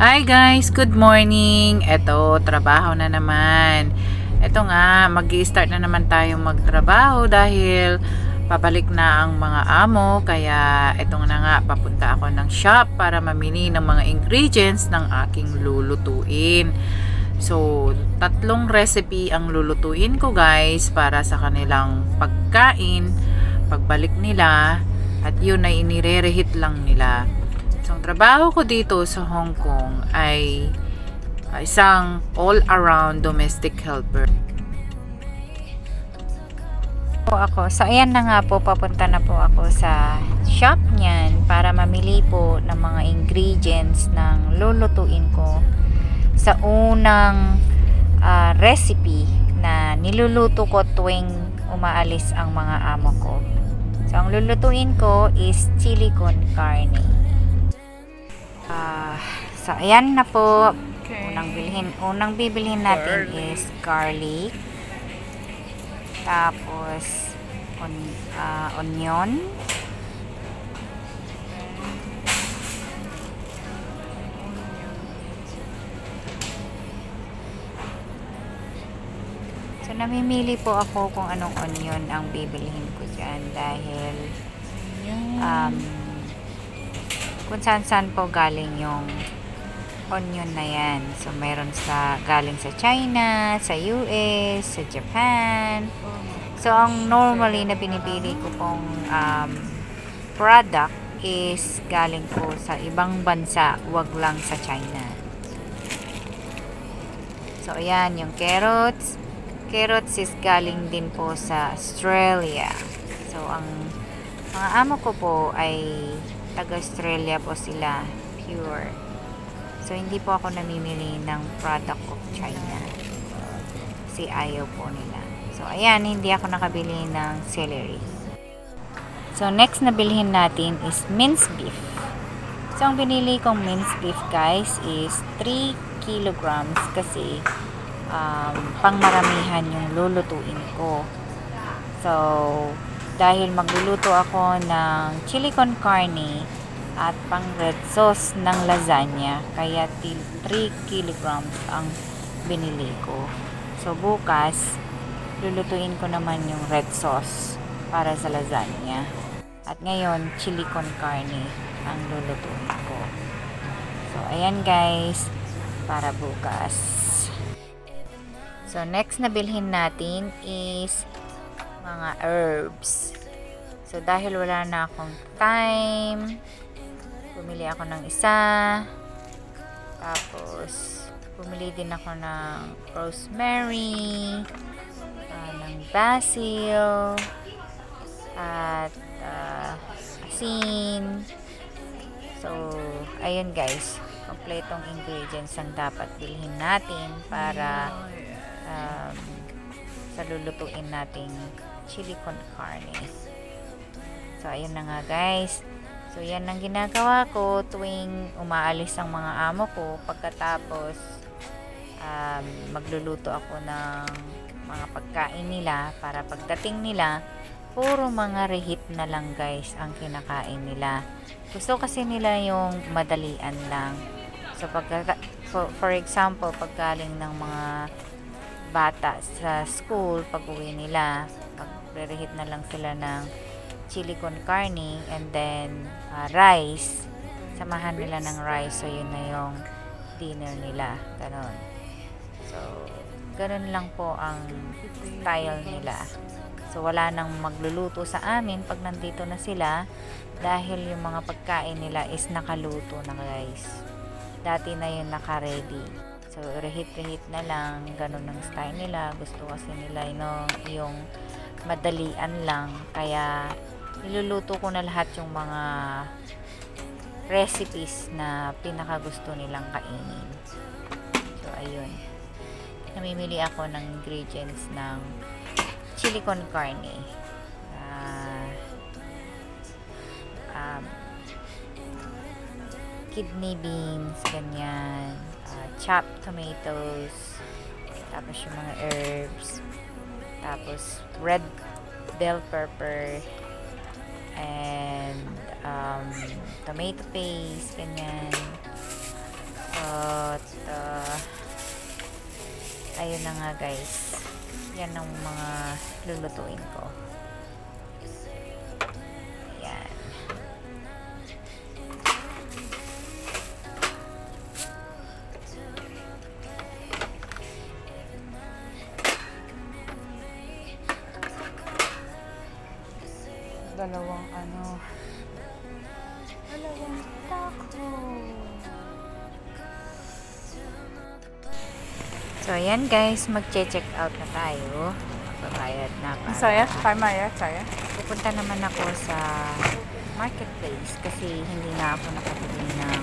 Hi guys, good morning. Eto, trabaho na naman. Eto nga, mag start na naman tayong magtrabaho dahil pabalik na ang mga amo. Kaya etong na nga, papunta ako ng shop para mamili ng mga ingredients ng aking lulutuin. So, tatlong recipe ang lulutuin ko guys para sa kanilang pagkain, pagbalik nila, at yun ay inire-reheat lang nila. Ang trabaho ko dito sa Hong Kong ay uh, isang all-around domestic helper. po ako. So, ayan na nga po, papunta na po ako sa shop niyan para mamili po ng mga ingredients ng lulutuin ko sa unang ah, recipe na niluluto ko tuwing umaalis ang mga amo ko. So, ang lulutuin ko is chili con carne. Ah, so, ayan na po. Unang bilhin, unang bibilhin natin is garlic. Tapos, on, ah, onion. So, namimili po ako kung anong onion ang bibilhin ko dyan dahil um, kung saan saan po galing yung onion na yan. So, meron sa galing sa China, sa US, sa Japan. So, ang normally na pinipili ko pong um, product is galing po sa ibang bansa, wag lang sa China. So, ayan, yung carrots. Carrots is galing din po sa Australia. So, ang mga amo ko po ay taga-Australia po sila, pure. So, hindi po ako namimili ng product of China. Kasi ayaw po nila. So, ayan, hindi ako nakabili ng celery. So, next na bilhin natin is minced beef. So, ang binili kong minced beef, guys, is 3 kilograms kasi um, pangmaramihan yung lulutuin ko. So, dahil magluluto ako ng chili con carne at pang red sauce ng lasagna, kaya til 3 kilograms ang binili ko. So, bukas, lulutuin ko naman yung red sauce para sa lasagna. At ngayon, chili con carne ang lulutuin ko. So, ayan guys, para bukas. So, next na bilhin natin is mga herbs. So, dahil wala na akong time, bumili ako ng isa. Tapos, bumili din ako ng rosemary, ah, ng basil, at ah, asin. So, ayun guys, kompletong ingredients ang dapat bilhin natin para um, sa lulutuin nating chili con carne. So, ayun na nga guys. So, yan ang ginagawa ko tuwing umaalis ang mga amo ko. Pagkatapos, um, magluluto ako ng mga pagkain nila para pagdating nila, puro mga reheat na lang guys ang kinakain nila. Gusto kasi nila yung madalian lang. So, pagka, for, for example, paggaling ng mga bata sa school, pag uwi nila, magre-reheat na lang sila ng chili con carne and then uh, rice. Samahan nila ng rice. So, yun na yung dinner nila. Ganon. So, ganon lang po ang style nila. So, wala nang magluluto sa amin pag nandito na sila dahil yung mga pagkain nila is nakaluto na guys. Dati na yun naka-ready. So, reheat-reheat na lang. Ganon ang style nila. Gusto kasi nila know, yung madalian lang. Kaya, niluluto ko na lahat yung mga recipes na pinaka gusto nilang kainin. So, ayun. Namimili ako ng ingredients ng chili con carne. Ah, um, kidney beans, ganyan. Ah, chopped tomatoes. Tapos yung mga herbs. Tapos, red bell pepper and um, tomato paste, ganyan. At, uh, ayun na nga guys. Yan ang mga lulutuin ko. Dalawang ano. Dalawang taco. So, ayan guys, mag-check out na tayo. Magbabayad na para. Saya? Kaya saya? Pupunta naman ako sa marketplace kasi hindi na ako nakabili ng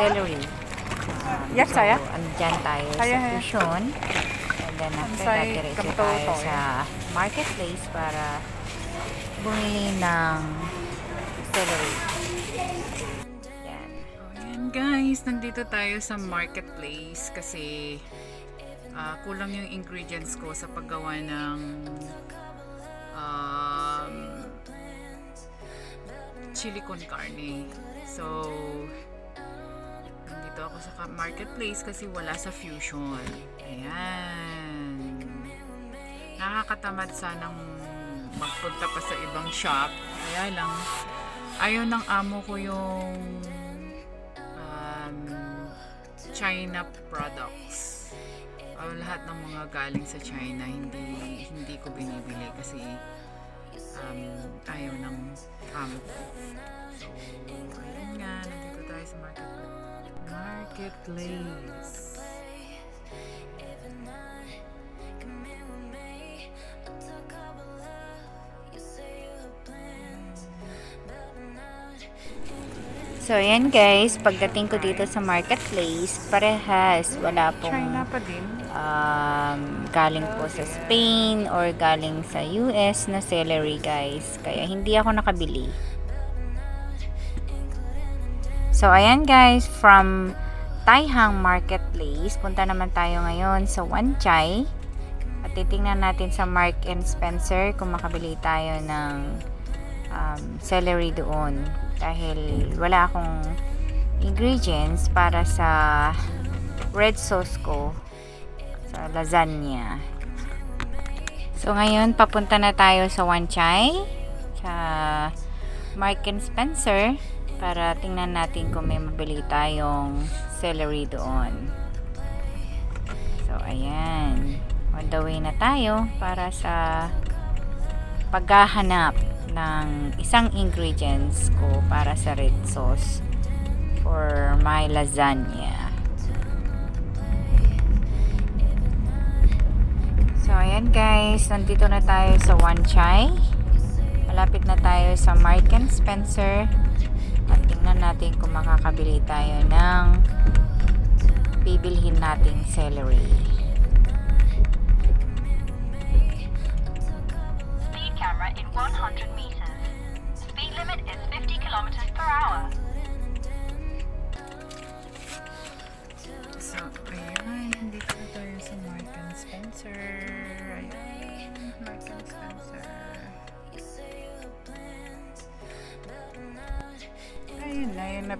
celery. Um, Yes, so, saya? andyan tayo Saya, sa. Fusion. And then after that, diretso tayo sa marketplace para bumili ng celery. Yan. Ayan guys, nandito tayo sa marketplace kasi ah, kulang yung ingredients ko sa paggawa ng um, chili con carne. So, nandito ako sa marketplace kasi wala sa Fusion. Ayan. Nakakatamad sanang magpunta pa sa ibang shop. Kaya lang, ayaw ng amo ko yung um, China products. Uh, lahat ng mga galing sa China hindi hindi ko binibili kasi um, ayaw ng amo ko. So, ayun nga, nandito tayo sa marketplace. Marketplace. So, ayan guys, pagdating ko dito sa marketplace, parehas, wala pong China pa din. um, galing po sa Spain or galing sa US na celery guys. Kaya hindi ako nakabili. So ayan guys, from Taihang Marketplace, punta naman tayo ngayon sa Wanchai. At titingnan natin sa Mark and Spencer kung makabili tayo ng um, celery doon. Dahil wala akong ingredients para sa red sauce ko sa lasagna. So ngayon papunta na tayo sa Wanchai sa Mark and Spencer para tingnan natin kung may mabili tayong celery doon. So ayan, on the way na tayo para sa paghahanap ng isang ingredients ko para sa red sauce for my lasagna. So, ayan guys, nandito na tayo sa Wanchai. Malapit na tayo sa Mark and Spencer. At tingnan natin kung makakabili tayo ng bibilhin nating celery.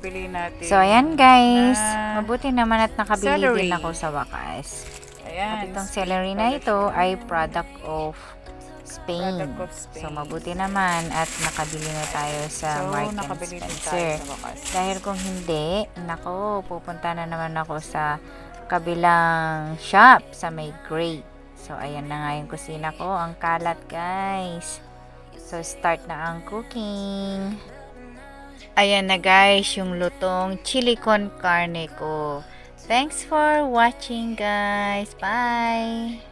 Nabili natin. So, ayan guys. Na Mabuti naman at nakabili celery. din ako sa wakas. At Ayan. itong celery na ito ay product of Spain. Product of Spain. So, mabuti naman at nakabili na tayo sa So, Mark and din tayo Spencer. sa wakas. Dahil kung hindi, nako, pupunta na naman ako sa kabilang shop sa may grate. So, ayan na nga yung kusina ko. Ang kalat, guys. So, start na ang cooking. Ayan na guys, yung lutong chili con carne ko. Thanks for watching guys. Bye!